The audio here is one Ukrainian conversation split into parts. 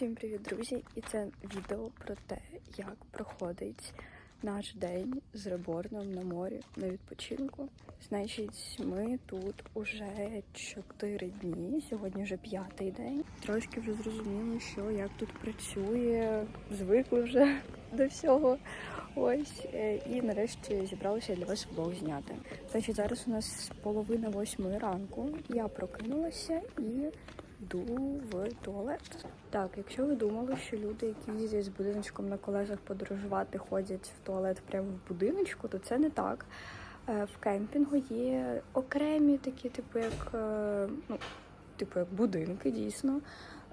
Всім привіт, друзі! І це відео про те, як проходить наш день з реборном на морі на відпочинку. Значить, ми тут уже 4 дні, сьогодні вже п'ятий день. Трошки вже зрозуміли, що як тут працює, звикли вже до всього. Ось е, і нарешті зібралися для вас влог зняти. Значить, зараз у нас половина восьмої ранку. Я прокинулася і йду в туалет. Так, якщо ви думали, що люди, які їздять з будиночком на колесах подорожувати, ходять в туалет прямо в будиночку, то це не так. Е, В кемпінгу є окремі такі, типу, як е, ну, типу як будинки, дійсно.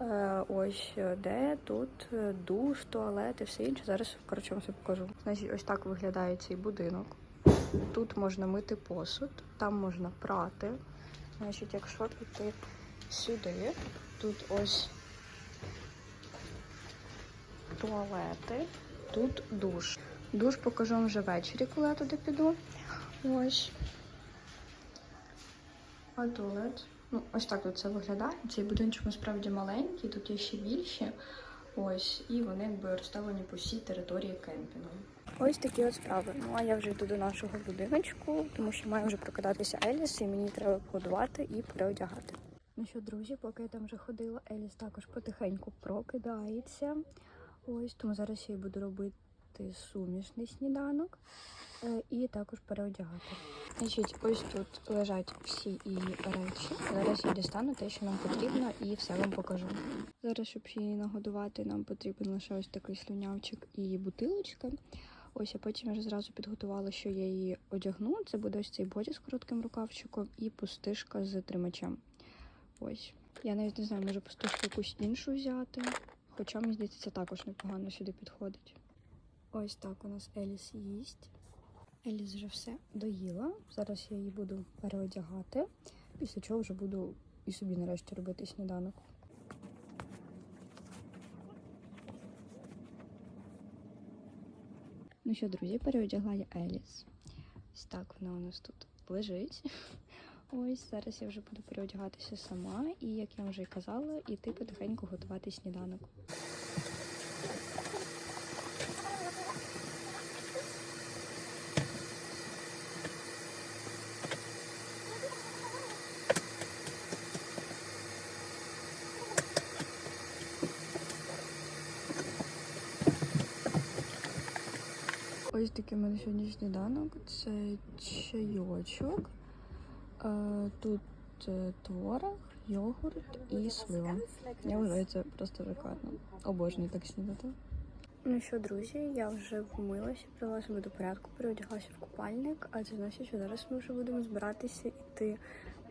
Е, Ось де тут душ, туалет і все інше. Зараз коротше вам все покажу. Значить, ось так виглядає цей будинок. Тут можна мити посуд, там можна прати. Значить, якщо піти сюди, тут ось туалети, тут душ. Душ покажу вам вже ввечері, коли я туди піду. Ось. А туалет. Ну, ось так це виглядає. Цей будиночок насправді маленький, тут є ще більші. Ось, і вони якби розставлені по всій території кемпінгу. Ось такі от справи. Ну а я вже йду до нашого будиночку, тому що має вже прокидатися Еліс, і мені треба погодувати і переодягати. Що, друзі, поки я там вже ходила, Еліс також потихеньку прокидається. Ось тому зараз я буду робити сумішний сніданок е, і також переодягати. Значить, ось тут лежать всі її речі. Зараз я дістану те, що нам потрібно, і все вам покажу. Зараз, щоб її нагодувати, нам потрібен лише ось такий слюнявчик і бутилочка. Ось, а потім я вже зразу підготувала, що я її одягну. Це буде ось цей боді з коротким рукавчиком і пустишка з тримачем. Ось. Я навіть не знаю, може пустишку якусь іншу взяти. Хоча, мені здається, це також непогано сюди підходить. Ось так у нас Еліс їсть. Еліс вже все доїла. Зараз я її буду переодягати, після чого вже буду і собі нарешті робити сніданок. Ну що, друзі, переодягла я Еліс. Ось так вона у нас тут лежить. Ось зараз я вже буду переодягатися сама, і як я вже й казала, іти потихеньку готувати сніданок. Ось такий у мене сьогодні сніданок. Це чайочок. Е, Тут е, творог, йогурт і слива. Я вважаю це просто шикарно. Обожнюю так снідати. Ну що, друзі, я вже вмилася, привела себе до порядку, переодяглася в купальник, а це значить, що зараз ми вже будемо збиратися йти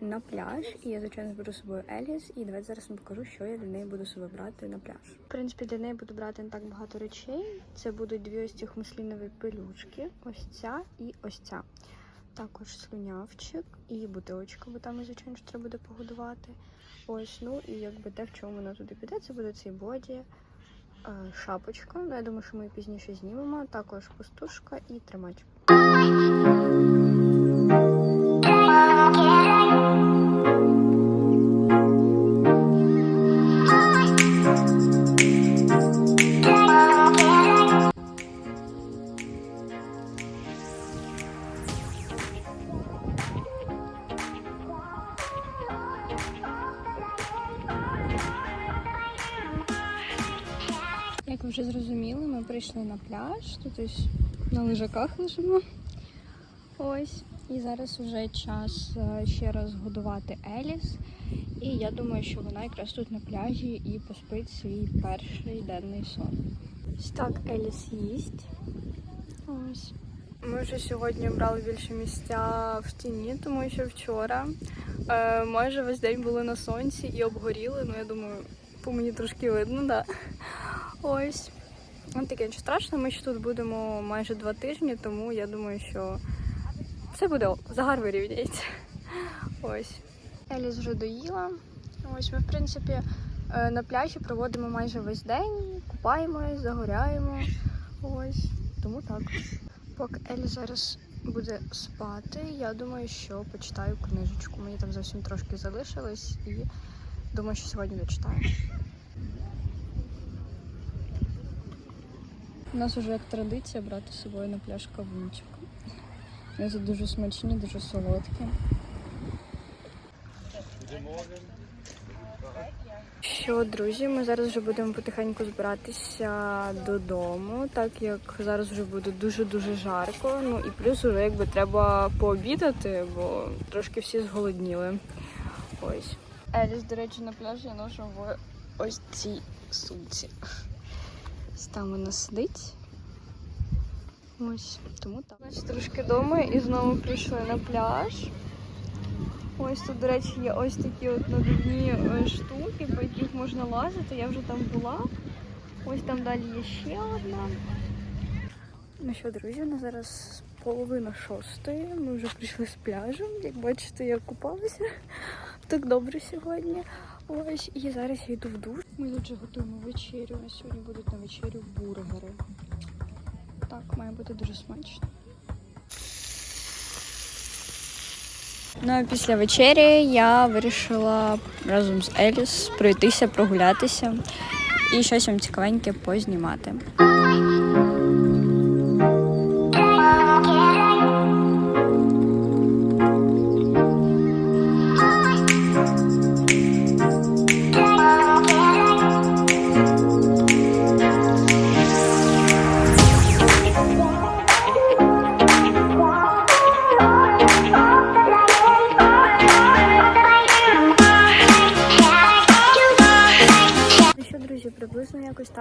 на пляж. І я, звичайно, зберу з собою Еліс. І давайте зараз вам покажу, що я для неї буду себе брати на пляж. В принципі, для неї буду брати не так багато речей. Це будуть дві ось ці муслінові пелюшки, ось ця і ось ця. Також слюнявчик і бутилочка, бо там, звичайно, що треба буде погодувати. Ось, ну і якби те, в чому вона туди піде, це буде цей боді, е, шапочка. Ну, я думаю, що ми її пізніше знімемо. Також пустушка і тримач. Вже зрозуміли, ми прийшли на пляж. Тут ось на лежаках лежимо. Ось. І зараз вже час е, ще раз годувати Еліс. І я думаю, що вона якраз тут на пляжі і поспить свій перший денний сон. Ось так Еліс їсть. Ось. Ми вже сьогодні брали більше місця в тіні, тому що вчора е, майже весь день були на сонці і обгоріли. Ну, я думаю, по мені трошки видно, так. Да. Ось. Ну, таке нічого страшно, ми ще тут будемо майже два тижні, тому я думаю, що все буде загар вирівняється. Ось. Еліс вже доїла. Ось ми, в принципі, е, на пляжі проводимо майже весь день, купаємось, загоряємо. Ось. Тому так. Поки Елі зараз буде спати, я думаю, що почитаю книжечку. Мені там зовсім трошки залишилось і думаю, що сьогодні дочитаю. У нас вже як традиція брати з собою на пляж кавунчик. Вони тут дуже смачні, дуже солодкі. Що, друзі, ми зараз вже будемо потихеньку збиратися додому, так як зараз вже буде дуже-дуже жарко. Ну і плюс уже якби треба пообідати, бо трошки всі зголодніли. Ось. Еліс, до речі, на пляжі я ношу в ось цій сумці. Ось Там вона сидить. Ось, тому так. Значить, трошки вдома і знову прийшли на пляж. Ось тут, до речі, є ось такі от надувні е, штуки, по яких можна лазити. Я вже там була. Ось там далі є ще одна. Ну що, друзі, на зараз половина шостої. Ми вже прийшли з пляжу. Як бачите, я купалася так добре сьогодні. Ось, і зараз я йду в душ. Ми тут вже готуємо вечерю. У сьогодні будуть на вечерю бургери. Так, має бути дуже смачно. Ну а після вечері я вирішила разом з Еліс пройтися, прогулятися і щось вам цікавеньке познімати.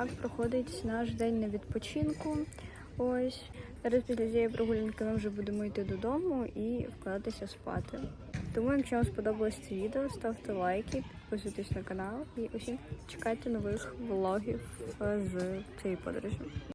Так проходить наш день на відпочинку. Ось зараз після цієї прогулянки ми вже будемо йти додому і вкладатися спати. Тому, якщо вам сподобалось це відео, ставте лайки, підписуйтесь на канал і усім чекайте нових влогів з цієї подорожі.